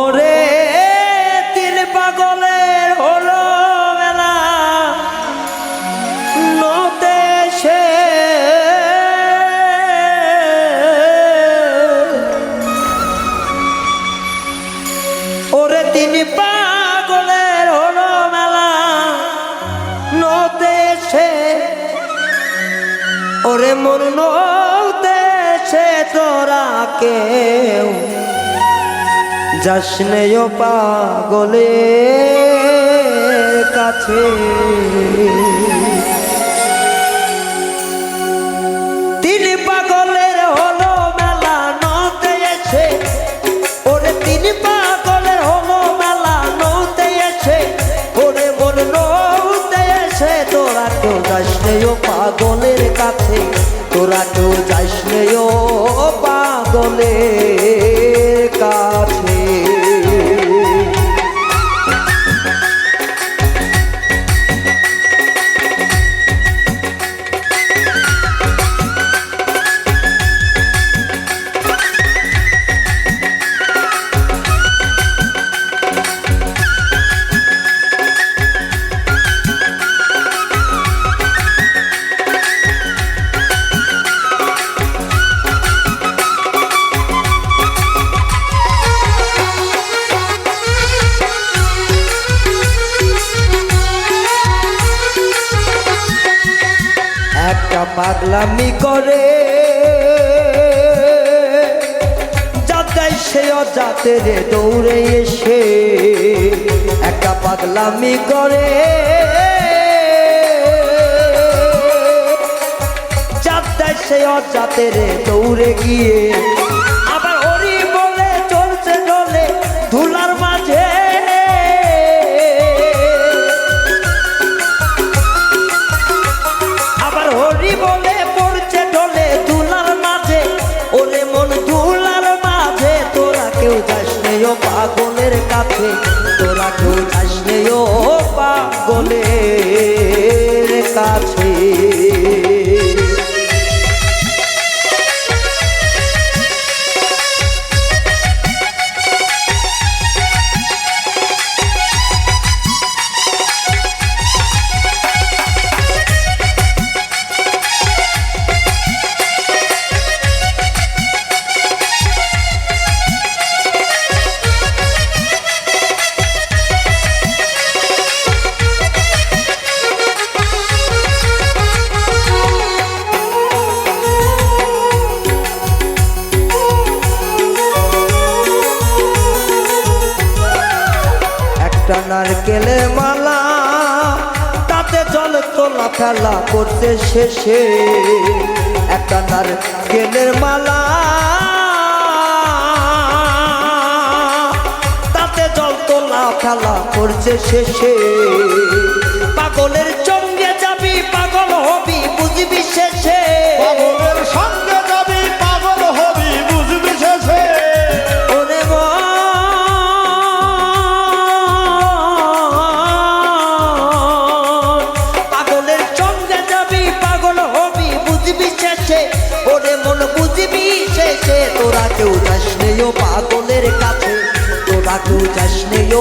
ওরে, তিন পাগলের হলো মেলা। নতে ওরে, তিন পাগলের হলো মেলা। নতে ওরে, মন নতে সে তোরা কেউ যাসনেও পাগলে কাছে। তিনি পাগলের হলো মেলা নতে ওরে তিনি পাগলের হলো মেলা নতে ওরে মন নতে এসে তোরা কেউ যাসনেও পাগলের কাছে। তোরা কেউ যাসনেও পাগলের পাগলামি করে। যাতাই সে রে দৌড়ে এসে একটা পাগলামি করে। যাতাই সে রে দৌড়ে গিয়ে কাছে তোরা কেউ যাস নেই ও পাগলের কাছে। একটা নারকেলের মালা, তাতে জল তোলা ফেলা করতে শেষে। একটা নারকেলের মালা, তাতে জল তোলা ফেলা করছে শেষে। পাগলের চঙ্গে যাবি, পাগল হবি, বুঝবি শেষে। পাগলের সঙ্গে শেষে ওরে মন বুঝবি শেষে তোরা কেউ যাস নেই পাগলের কাছে। তোরা কেউ যাস নেই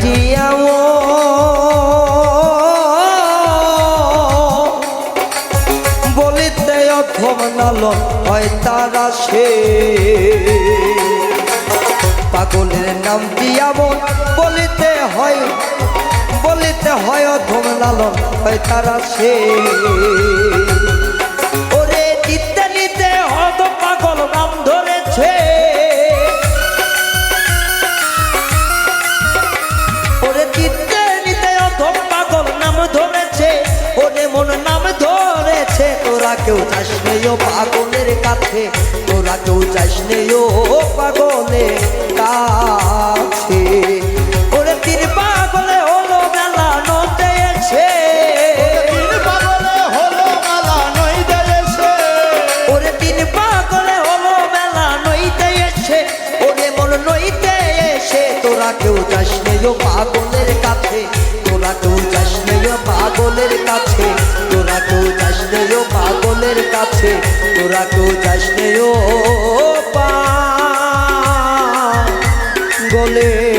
জিয়াও বলিতে অথম নালন হয় তারা সে। পাগলের নাম দিয়াব বলিতে হয় বলিতে হয় মিলন হয় তারা সে। কেউ যাস নেই ও পাগলের কাছে। তোরা কেউ যাস নেই ও পাগলের কাছে। ওরে তিন পাগলে হলো মেলা নই দেশে ওরে তিন পাগলে হলো মেলা নইতে এসে। ওরে মন নইতে এসে তোরা কেউ যাস নেই ও কাছে তোরা কেউ যাস ও পাগলের কাছে